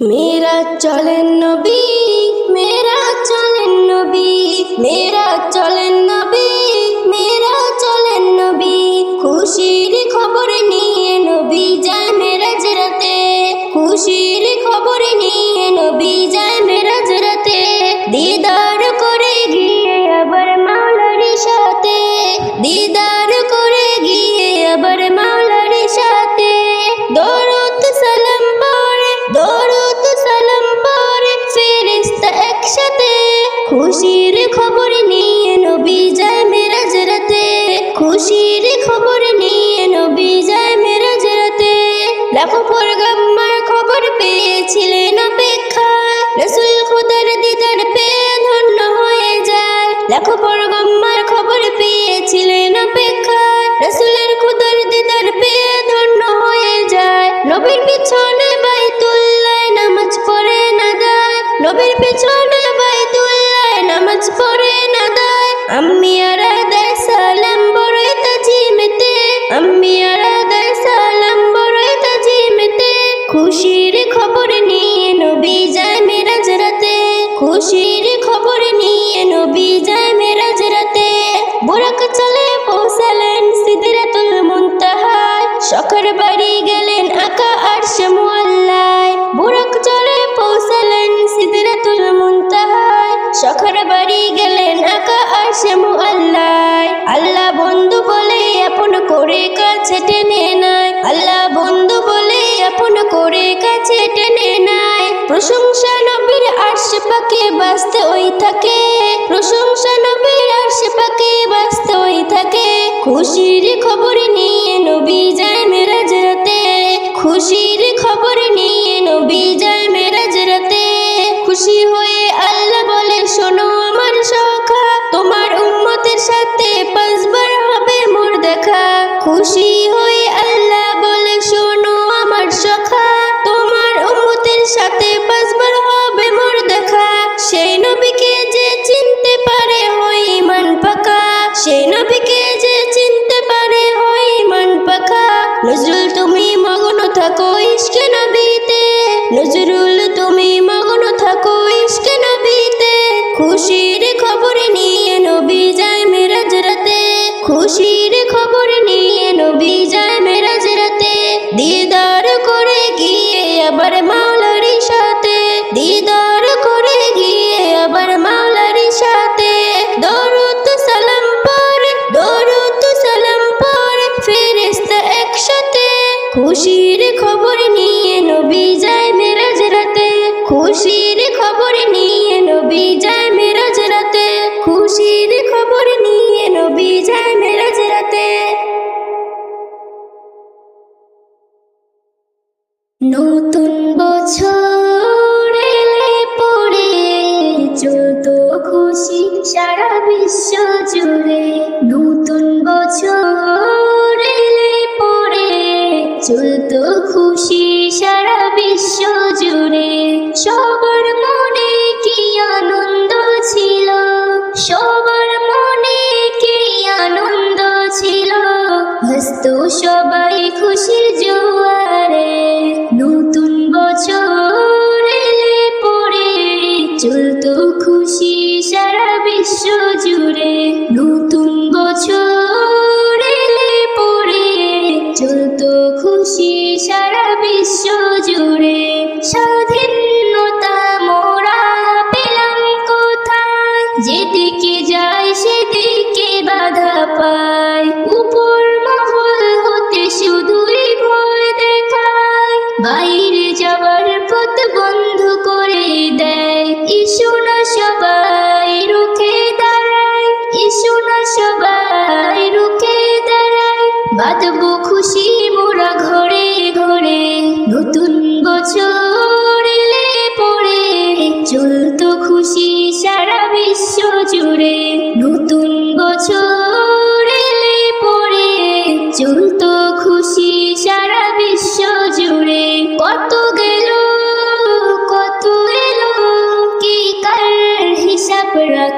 মেরা চলেন নবী মেরা চলেন নবী মেরা চলেন Levo por খুশির খবর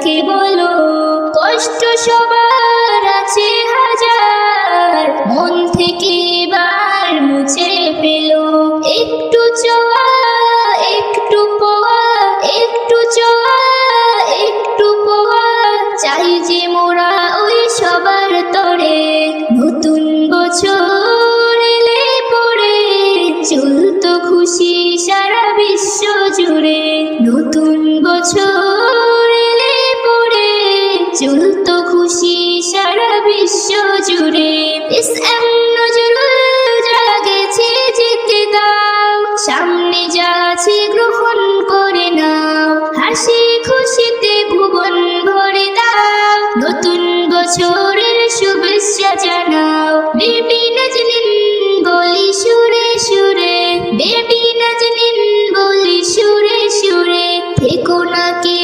কাকে বলো শুভেচ্ছা জানাও বেবি নাজনিন বলি সুরে সুরে। বেবি নাজনিন বলি সুরে সুরে। থেকো নাকি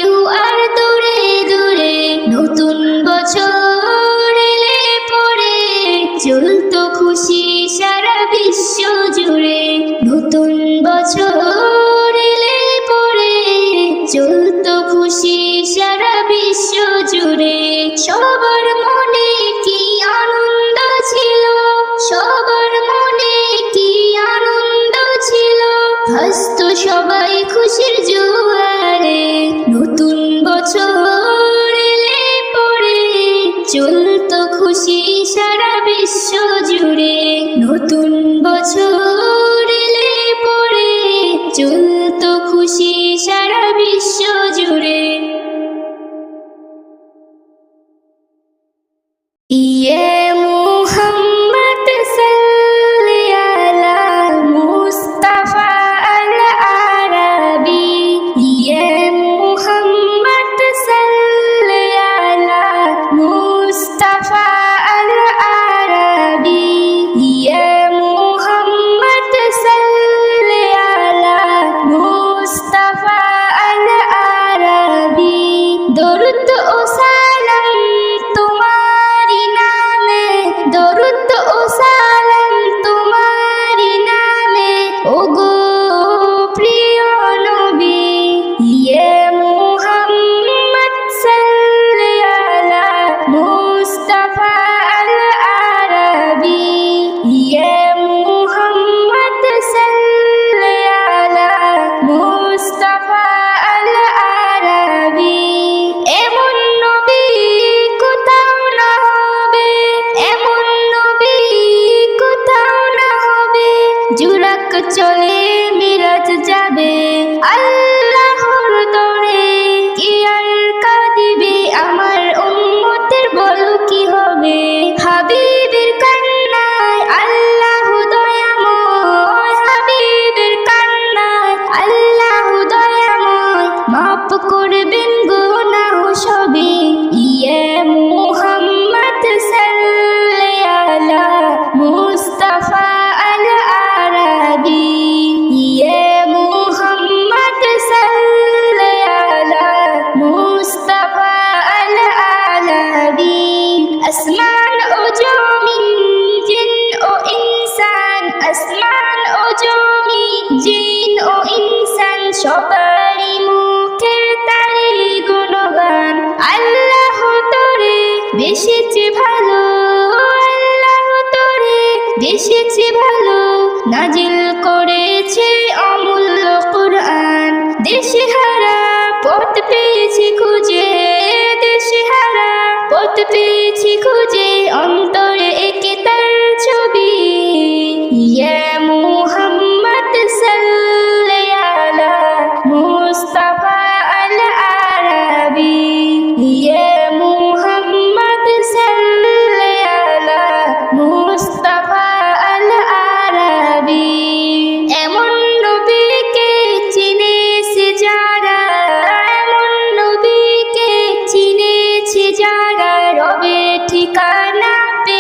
জিন ও ইনসান সবারই মুখে তারি গুণগান। আল্লাহ তোরে বেশেছে ভালো, আল্লাহ তোরে বেশেছে ভালো, নাজিল করেছে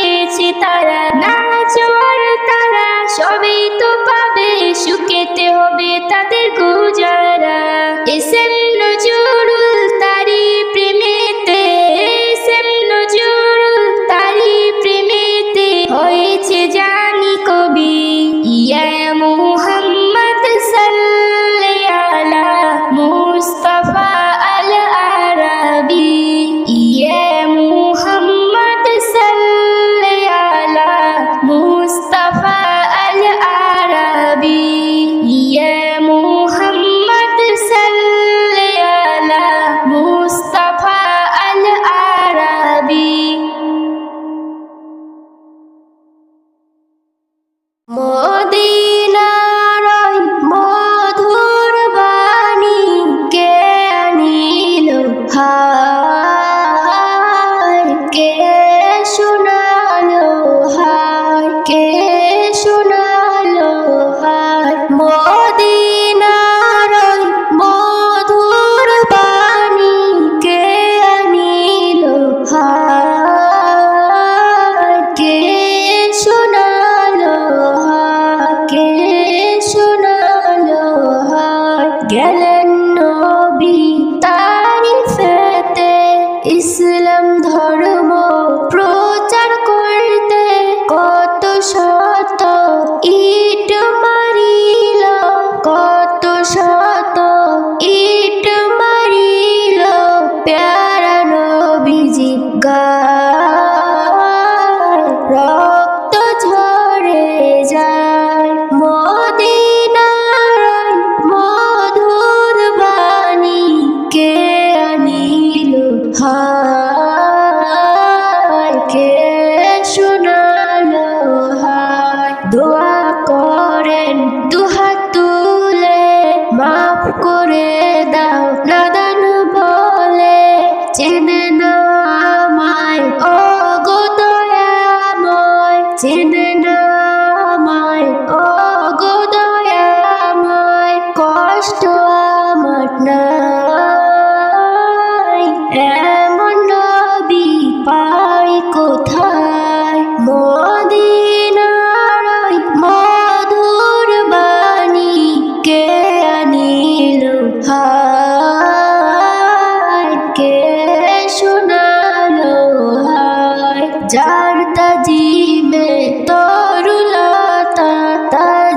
পেয়েছে তারা। নাচ আর তারা সবই তো পাবে। সুখেতে হবে তাদের গুজারা। এসে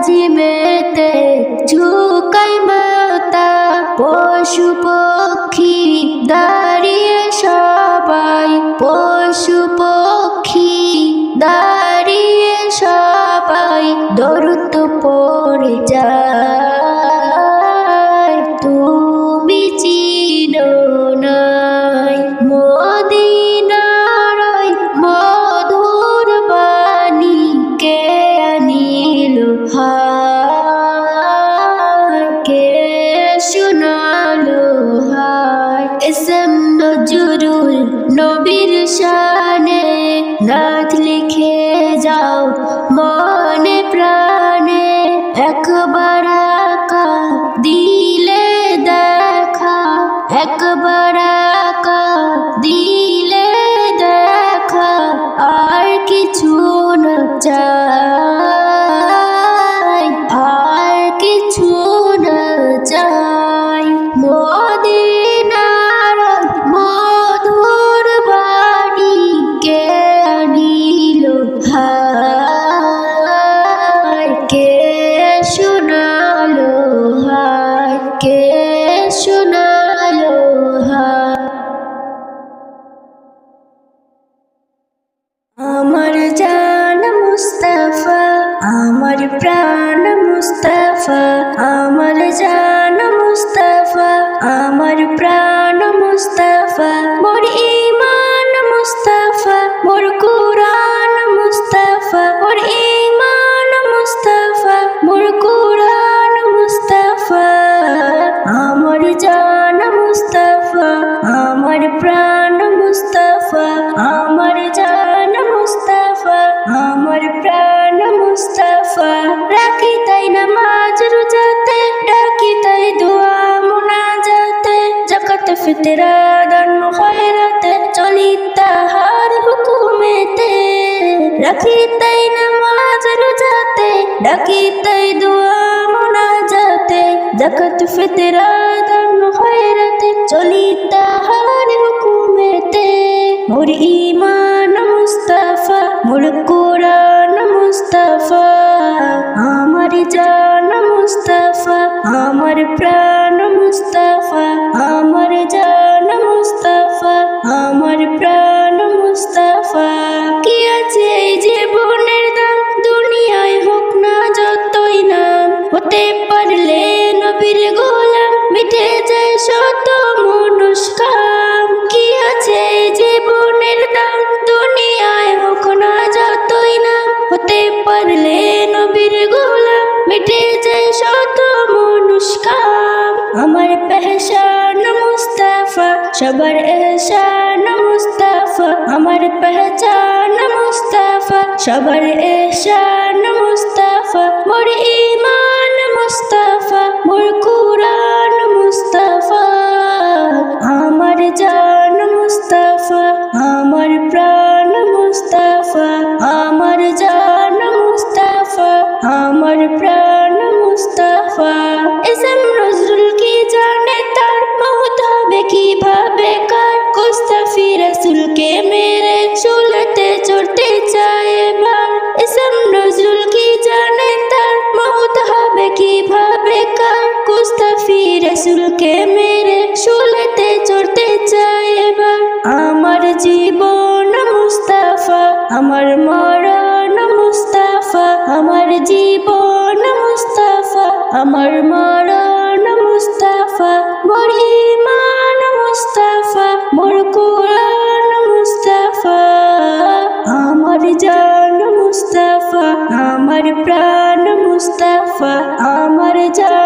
জিমেতে ঝুকাই মাতা পশু পক্ষী দা কিছু না চাই প্রাণ মুস্তফা, আমার জান মুস্তফা, আমার প্রাণ মুস্তফা। রাখি তাই নামাজ রুজাতে ডাকি তাই দোয়া মোনা যাতে জগত ফিতরা দান খয়রাতে, চলি তাহার হুকুমেতে। রাখি তাই নামাজ রুজাতে ডাকি তাই দোয়া মোনা যাতে জগত ফিতরা ইমান সবার এসান মুস্তাফা আমার পেহচান মুস্তাফা। সবার এসান মুস্তাফা মোর আমার প্রাণ মুস্তাফা আমার যা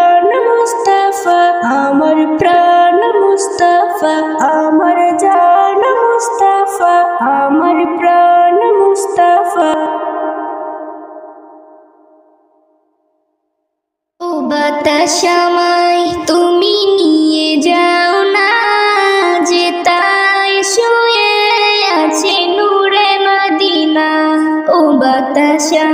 batalla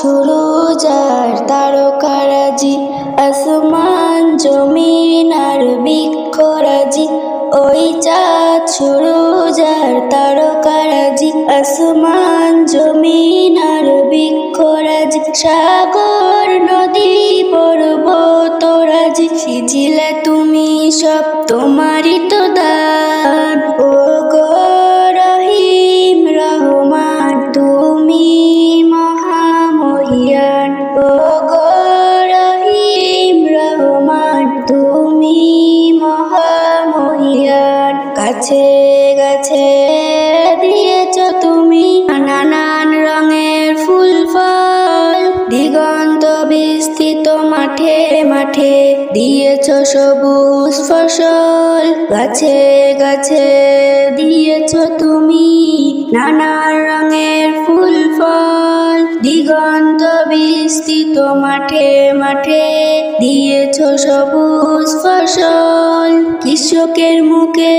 শুরু যার তারকারাজি আসমান জমিন আর বৃক্ষরাজি ওই চাঁদ শুরু যার তারকারাজি আসমান জমিন আর বৃক্ষরাজি সাগর নদী পর্বতরাজি সিজিলা সবুজ ফসল, গাছে গাছে দিয়েছ তুমি নানা রঙের ফুল, ফল। দিগন্ত বিস্তৃত মাঠে মাঠে দিয়েছ সবুজ ফসল। কৃষকের মুখে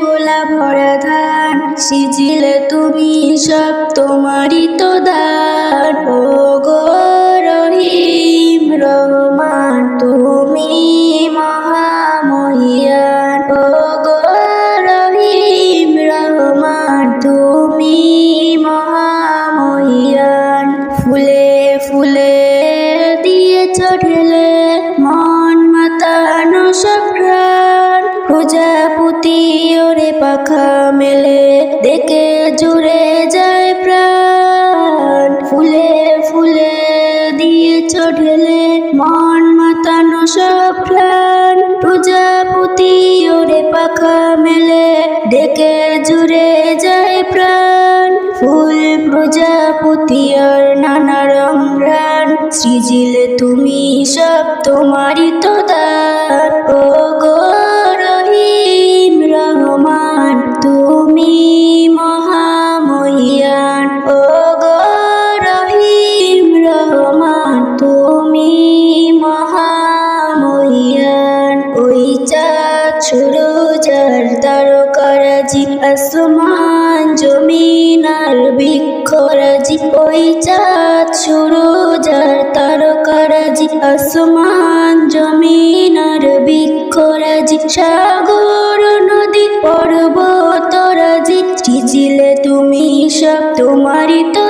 গোলা ভরা ধান সিজিলে তুমি সব তোমারই তো দান। ও গো রহমান, তুমি মহামহিয়ান। ও গো রহিম রহমান, তুমি মহামহিয়ান। ফুলে ফুলে দিয়ে চড়লে মন মাতানো সপ্রাণ প্রজাপতি ওরে পাখা মেলে, দেখে জুড়ে যায় প্রাণ। ফুলে ফুলে দিয়ে চড়লে পাখা মেলে, ডেকে জুড়ে যায় প্রাণ। ফুল প্রজাপতি আর নানা রং রান সৃজিলে তুমি সব তোমারই তো দান। জমিনার বৃক্ষরাজি ওই চাঁদ সুরজার তারকারাজি আসমান জমিনার বৃক্ষরাজি সাগর নদী পর্বতরাজি চিচিলে তুমি সব তোমারই তো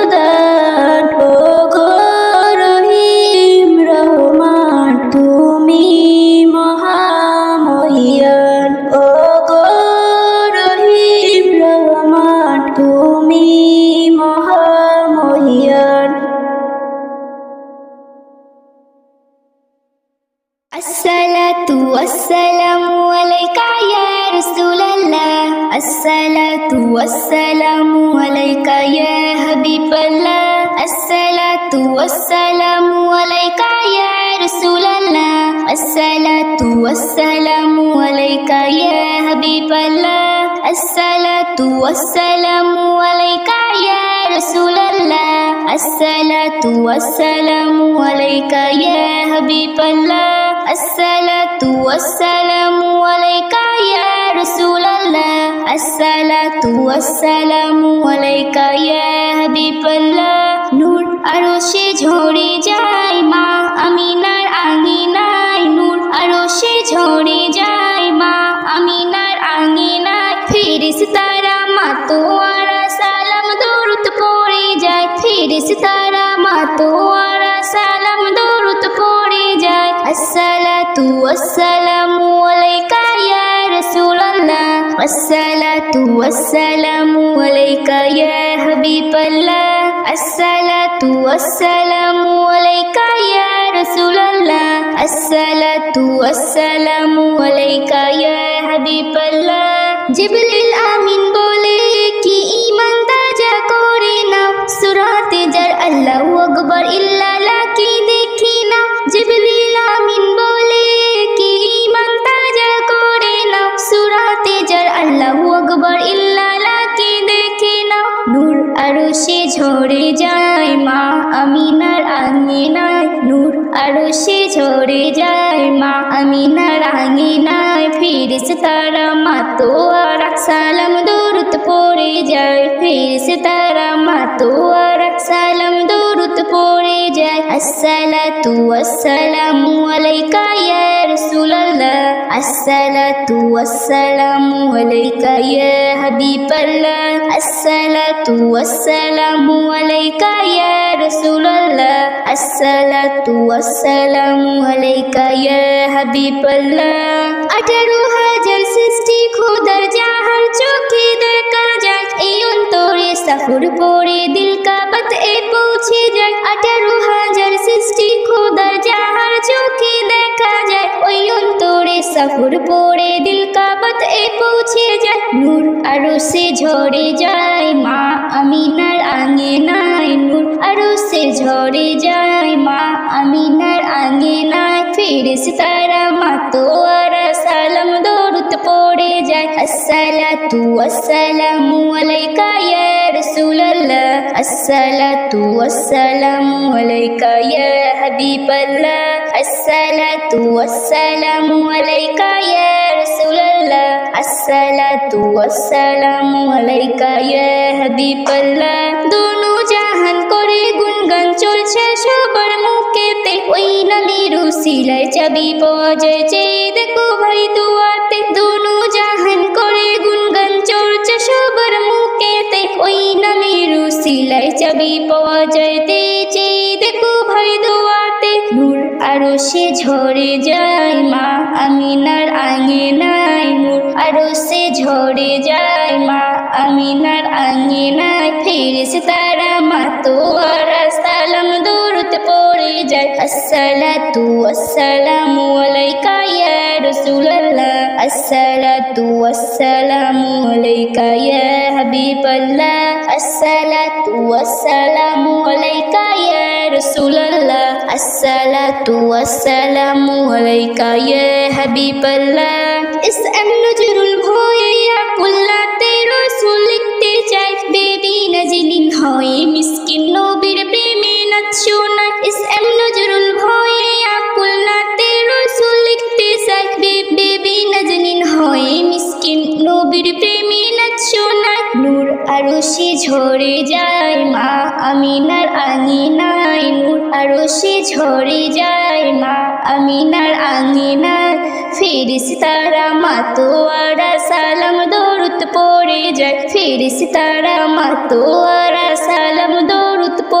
والسلام عليك يا رسول الله الصلاة والسلام عليك يا حبيب الله الصلاة والسلام عليك يا رسول الله الصلاة والسلام عليك يا حبيب الله নূর আরো সে ঝরে যায় তারা মা তোয়ারা সালাম দরুদ পড়ে যায়। আসসালাতু ওয়াসসালামু আলাইকা ইয়া রাসূলুল্লাহ। আসসালাতু ওয়াসসালামু আলাইকা ইয়া হাবিবাল্লাহ। আসসালাতু ওয়াসসালামু আলাইকা ইয়া রাসূলুল্লাহ। আসসালাতু ওয়াসসালামু আলাইকা ইয়া হাবিবাল্লাহ। জিবরিল আমিন বলে, কি ঈমান তাজা করে নাও? সূরাতে যার আল্লাহু আকবার ইল্লাল্লাহ কি দেখি না। জিবরিল আমিন বলে, কি ঈমান তাজা করে নাও। সূরাতে যার আল্লাহু আকবার ইল্লাল্লাহ কি দেখি না নূর আরও ঝরে যায়, মা আমিনার আঙিনায়। নূর আরও সে ঝরে যায়, মা আমিনার আঙিনায়। ফিরিস তারা মা আর সালাম দরুদ পড়ে যায়। ফিরিস তারা মা তোয়ারা সালাম। দরুদ পড়ে যায়। আসসালাতু ওয়াসসালামু আলাইকা ইয়া রাসূলুল্লাহ। আসসালাতু ওয়াসসালামু আলাইকা ইয়া হাবিবাল্লাহ। আসসালাতু ওয়াসসালামু আলাইকা ইয়া রাসূলুল্লাহ। আসসালাতু ওয়াসসালামু আলাইকা ইয়া হাবিবাল্লাহ। আঠারো হাজার সৃষ্টি খোদার যাহার চোখে এই অন্তরে সাফর পড়ে দিল কাবাত, এ পৌঁছে যায়। আঠারো হাজার সৃষ্টি খোদার যাহার চোখে দেখা যায়। ওই অন্তরে সাফর পড়ে দিল কাবাত, এ পৌঁছে যায়। নূর আরও সে ঝরে যায়, মা আমিনার আঙে নাই নূর আরও সে ঝরে যায়। মা আমিনার আঙে নাই ফিরিস তারা মা তোয়ারা সালাম দরুদ পড়ে যায়। আসসালাতু ওয়াসসালামু আলাইকা ইয়া রাসূলুল্লাহ। আসসালাতু ওয়াসসালামু আলাইকা ইয়া হাবিবাল্লাহ। আসসালাতু ওয়াসসালামু আলাইকা ইয়া রাসূলুল্লাহ। আসসালাতু ওয়াসসালামু আলাইকা ইয়া হাবিবাল্লাহ। দোনো জাহান করে গুনগান চলছে সবার মুখেতে। ওই নামের উসিলায় চাবি পাওয়া যায়। চেয়ে দেখো ভাই দুয়াতে চাবি পাওয়া যায় তে চেয়ে দেখো ভাই দোয়াতে নূর আরও সে ঝরে যায় মা। আমিনার নাই নূর আরও সে ঝরে যায় মা। আমিনার আঙে নাই ফিরিস তারা মা তোয়ারা সালাম দরুদ পড়ে যায় আসসালাতু ওয়াসসালামু আলাইকা ইয়া রাসূলুল্লাহ আসসালাতু ওয়াসসালামু আলাইকা ইয়া হাবিবাল্লাহ আসসালাতু ওয়াসসালামু আলাইকা ইয়া রাসূলুল্লাহ আসসালাতু ওয়াসসালামু আলাইকা ইয়া হাবিবাল্লাহ ইস এম নজরুল ভয়ে আকুল্লাতে রসুল লিখতে চাই বেবি নাজিলিন হয় নাজনিন মিসকিন নবীর প্রেমে নাচো না নূর আরও সে ঝরে যায় মা আমিনার আঙিনায় নূর আরুষি ঝরে যায় মা আমিনার আঙিনায়। ফিরিস তারা মাতোয়ারা সালাম দৌড়ুত পড়ে যায় ফিরিস তারা মাতোয়ারা সালাম দৌড়ুত পড়ে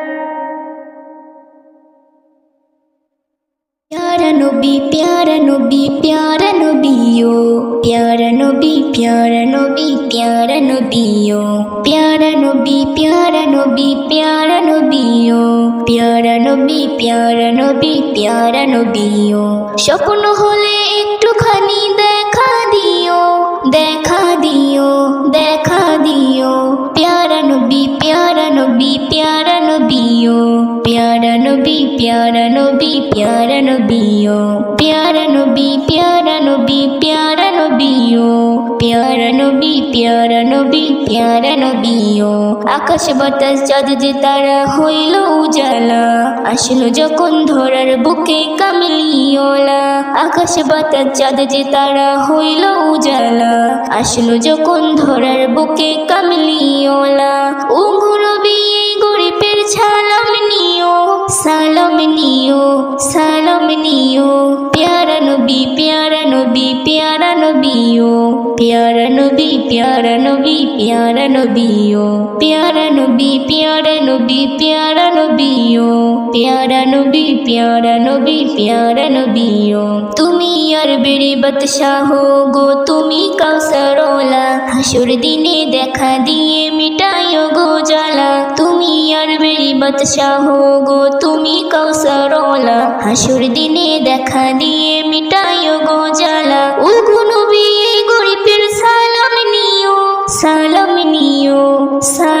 प्यारा नबी प्यारा नबी प्यारा नबियो प्यारा नबी प्यारा नबी प्यारा नबियो प्यारा नबी प्यारा नबी प्यारा नबियो प्यारा नबी प्यारा नबी प्यारा नबियो স্বপ্ন হলে একটুখানি দেখা দিও দেখা দিও দেখা দিও প্যারা নবী প্যারা নবী প্যারা নবিও প্যারা নবী প্যারা নবী প্যারা নবিও প্যারা নবী প্যারা নবী প্যারা নবিও প্যারা নবী প্যারা নবী প্যারা নবিও আকাশ বাতাস চাঁদ তারা হইল উজালা, আসলো যখন ধরার বুকে কামলিওলা আকাশ বাতাস চাঁদ তারা হইল উজালা, আসলো যখন ধরার বুকে কামলিওলা ও ঘুরবি সালাম নিও সালাম নিও প্যারা নবী প্যারা নবী প্যারা নবিও প্যারা নবী প্যারা নবী প্যারা নবিও প্যারা নবী প্যারা নবী প্যারা নবিও প্যারা নবী প্যারা নবী প্যারা নবিও তুমি আর বেড়ে বাদশাহ গো তুমি কাউসারওয়ালা হাসুর দিনে দেখা দিয়ে মিটাইও গো জ্বালা আর মেরি বাদশাহ গো, তুমি কৌসরলা হাসুর দিনে দেখা দিয়ে মিটাইও গো জ্বালা। ও নবী বিয়ে গরিবের সালাম নিও সালাম নিও, সালাম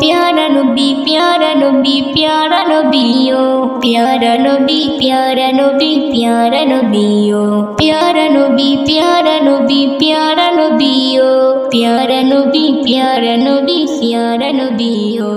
প্যারা নবী প্যারা নবী প্যারা নবিও প্যারা নবী প্যারা নবী প্যারা নবিও প্যারা নবী প্যারা নবী প্যারা নবিও প্যারা নবী প্যারা নবী প্যারা নবিও